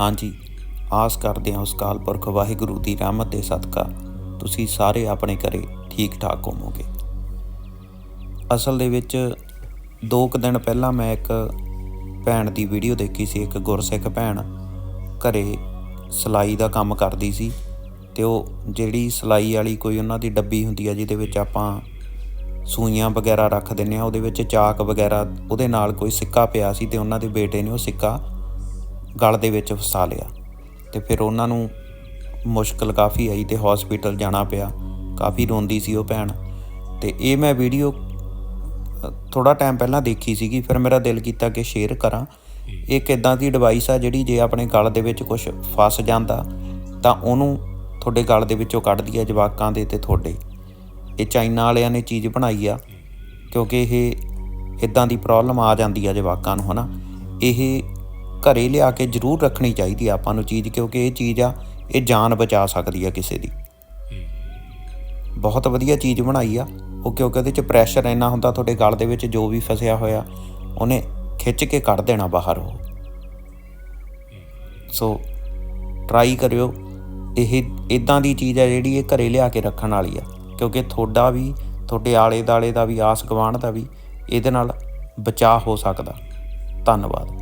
ਹਾਂਜੀ, ਆਸ ਕਰਦੇ ਹਾਂ ਉਸ ਕਾਲ ਪੁਰਖ ਵਾਹਿਗੁਰੂ ਦੀ ਰਹਿਮਤ ਦੇ ਸਦਕਾ ਤੁਸੀਂ ਸਾਰੇ ਆਪਣੇ ਘਰੇ ਠੀਕ ਠਾਕ ਹੋਵੋਗੇ। ਅਸਲ ਦੇ ਵਿੱਚ ਦੋ ਕੁ ਦਿਨ ਪਹਿਲਾਂ ਮੈਂ ਇੱਕ ਭੈਣ ਦੀ ਵੀਡੀਓ ਦੇਖੀ ਸੀ, ਇੱਕ ਗੁਰਸਿੱਖ ਭੈਣ ਘਰੇ ਸਿਲਾਈ ਦਾ ਕੰਮ ਕਰਦੀ ਸੀ ਤੇ ਉਹ ਜਿਹੜੀ ਸਿਲਾਈ ਵਾਲੀ ਕੋਈ ਉਹਨਾਂ ਦੀ ਡੱਬੀ ਹੁੰਦੀ ਆ ਜਿਹਦੇ ਵਿੱਚ ਆਪਾਂ ਸੂਈਆਂ ਵਗੈਰਾ ਰੱਖ ਦਿੰਨੇ ਆ ਉਹਦੇ ਵਿੱਚ ਚਾਕ ਵਗੈਰਾ ਉਹਦੇ ਨਾਲ ਕੋਈ ਸਿੱਕਾ ਪਿਆ ਸੀ ਤੇ ਉਹਨਾਂ ਦੇ ਬੇਟੇ ਨੇ ਉਹ ਸਿੱਕਾ ਗਲ ਦੇ ਵਿੱਚ ਫਸਾ ਲਿਆ ਤੇ ਫਿਰ ਉਹਨਾਂ ਨੂੰ ਮੁਸ਼ਕਲ ਕਾਫੀ ਆਈ ਤੇ ਹਸਪੀਟਲ ਜਾਣਾ ਪਿਆ। ਕਾਫੀ ਰੋਂਦੀ ਸੀ ਉਹ ਭੈਣ ਤੇ ਇਹ ਮੈਂ ਵੀਡੀਓ ਥੋੜਾ ਟਾਈਮ ਪਹਿਲਾਂ ਦੇਖੀ ਸੀਗੀ, ਫਿਰ ਮੇਰਾ ਦਿਲ ਕੀਤਾ ਕਿ ਸ਼ੇਅਰ ਕਰਾਂ। ਇੱਕ ਇਦਾਂ ਦੀ ਡਿਵਾਈਸ ਆ ਜਿਹੜੀ ਜੇ ਆਪਣੇ ਗਲ ਦੇ ਵਿੱਚ ਕੁਝ ਫਸ ਜਾਂਦਾ, ਤਾਂ ਉਹਨੂੰ ਤੁਹਾਡੇ ਗਲ ਦੇ ਵਿੱਚੋਂ ਕੱਢਦੀ ਆ ਜਵਾਕਾਂ ਦੇ ਤੇ ਤੁਹਾਡੇ। ਇਹ ਚਾਈਨਾ ਵਾਲਿਆਂ ਨੇ ਚੀਜ਼ ਬਣਾਈ ਆ, ਕਿਉਂਕਿ ਇਹ ਇਦਾਂ ਦੀ ਪ੍ਰੋਬਲਮ ਆ ਜਾਂਦੀ ਆ ਜਵਾਕਾਂ ਨੂੰ, ਹਨਾ? ਇਹ ਘਰੇ ਲਿਆ ਕੇ ਜ਼ਰੂਰ ਰੱਖਣੀ ਚਾਹੀਦੀ ਆ ਆਪਾਂ ਨੂੰ ਚੀਜ਼, ਕਿਉਂਕਿ ਇਹ ਚੀਜ਼ ਆ, ਇਹ ਜਾਨ ਬਚਾ ਸਕਦੀ ਆ ਕਿਸੇ ਦੀ। ਬਹੁਤ ਵਧੀਆ ਚੀਜ਼ ਬਣਾਈ ਆ। ਉਹ ਕਿਉਂਕਿ ਉਹਦੇ ਚ ਪ੍ਰੈਸ਼ਰ ਇੰਨਾ ਹੁੰਦਾ ਤੁਹਾਡੇ ਗਲ ਦੇ ਵਿੱਚ ਜੋ ਵੀ ਫਸਿਆ ਹੋਇਆ, ਉਹਨੇ ਖਿੱਚ ਕੇ ਕੱਢ ਦੇਣਾ ਬਾਹਰ ਉਹ। ਸੋ ਟਰਾਈ ਕਰਿਓ। ਇਹ ਇਦਾਂ ਦੀ ਚੀਜ਼ ਆ ਜਿਹੜੀ ਇਹ ਘਰੇ ਲਿਆ ਕੇ ਰੱਖਣ ਵਾਲੀ ਆ। ਕਿਉਂਕਿ ਤੁਹਾਡਾ ਵੀ, ਤੁਹਾਡੇ ਆਲੇ ਦਾਲੇ ਦਾ ਵੀ ਆਸ ਗਵਾਂਢ ਦਾ ਵੀ ਇਹਦੇ ਨਾਲ ਬਚਾਅ ਹੋ ਸਕਦਾ। ਧੰਨਵਾਦ।